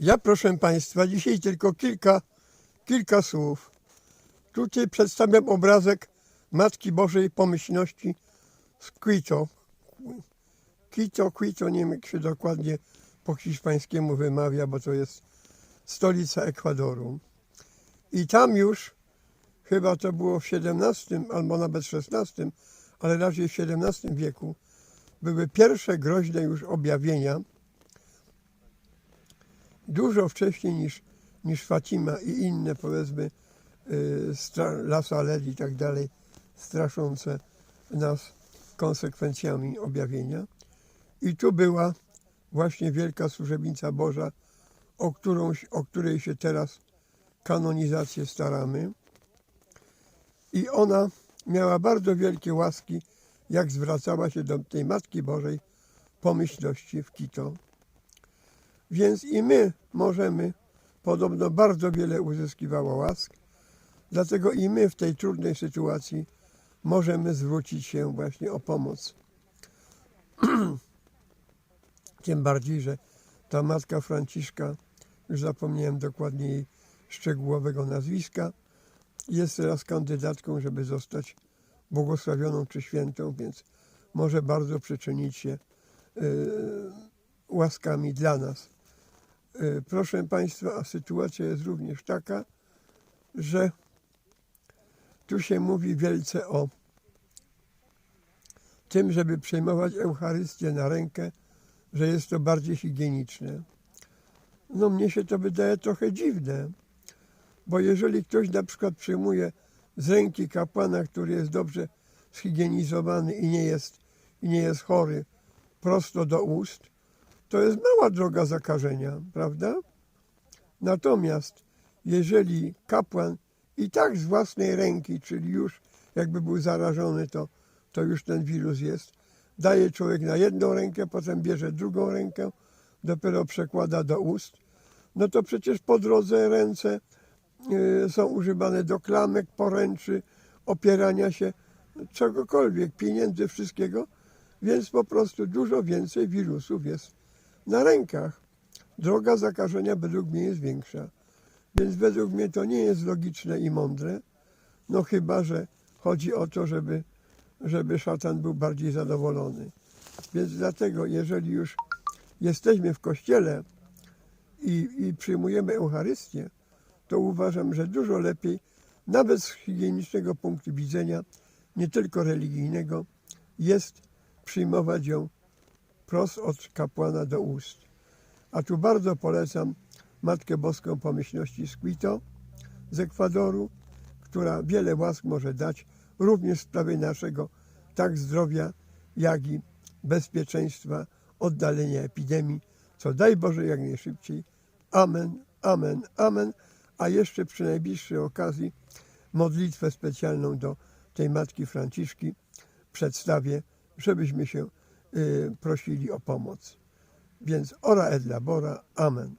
Ja proszę Państwa, dzisiaj tylko kilka, kilka słów. Tutaj przedstawiam obrazek Matki Bożej Pomyślności z Quito. Quito, Quito, nie wiem jak się dokładnie po hiszpańskiemu wymawia, bo to jest stolica Ekwadoru. I tam już, chyba to było w XVII albo nawet XVI, ale raczej w XVII wieku, były pierwsze groźne już objawienia, dużo wcześniej niż, niż Fatima i inne powiedzmy y, stra- La Salette i tak dalej straszące nas konsekwencjami objawienia. I tu była właśnie wielka służebnica Boża, o, którą, o której się teraz kanonizację staramy. I ona miała bardzo wielkie łaski, jak zwracała się do tej Matki Bożej pomyślności w Quito. Więc i my możemy, podobno bardzo wiele uzyskiwała łask, dlatego i my w tej trudnej sytuacji możemy zwrócić się właśnie o pomoc. Tym bardziej, że ta matka Franciszka, już zapomniałem dokładnie jej szczegółowego nazwiska, jest teraz kandydatką, żeby zostać błogosławioną czy świętą, więc może bardzo przyczynić się y, łaskami dla nas. Y, Proszę Państwa, a sytuacja jest również taka, że tu się mówi wielce o tym, żeby przejmować Eucharystię na rękę, że jest to bardziej higieniczne. No mnie się to wydaje trochę dziwne, bo jeżeli ktoś na przykład przyjmuje z ręki kapłana, który jest dobrze zhigienizowany i nie jest, i nie jest chory, prosto do ust, to jest mała droga zakażenia, prawda? Natomiast jeżeli kapłan i tak z własnej ręki, czyli już jakby był zarażony, to, to już ten wirus jest, daje człowiek na jedną rękę, potem bierze drugą rękę, dopiero przekłada do ust, no to przecież po drodze ręce y, są używane do klamek, poręczy, opierania się, czegokolwiek, pieniędzy, wszystkiego, więc po prostu dużo więcej wirusów jest na rękach. Droga zakażenia według mnie jest większa. Więc według mnie to nie jest logiczne i mądre, no chyba, że chodzi o to, żeby, żeby szatan był bardziej zadowolony. Więc dlatego, jeżeli już jesteśmy w kościele i, i przyjmujemy Eucharystię, to uważam, że dużo lepiej, nawet z higienicznego punktu widzenia, nie tylko religijnego, jest przyjmować ją prost od kapłana do ust. A tu bardzo polecam Matkę Boską Pomyślności z Quito, z Ekwadoru, która wiele łask może dać również w sprawie naszego tak zdrowia, jak i bezpieczeństwa, oddalenia epidemii, co daj Boże jak najszybciej. Amen, amen, amen. A jeszcze przy najbliższej okazji modlitwę specjalną do tej Matki Franciszki przedstawię, żebyśmy się prosili o pomoc. Więc ora et labora, amen.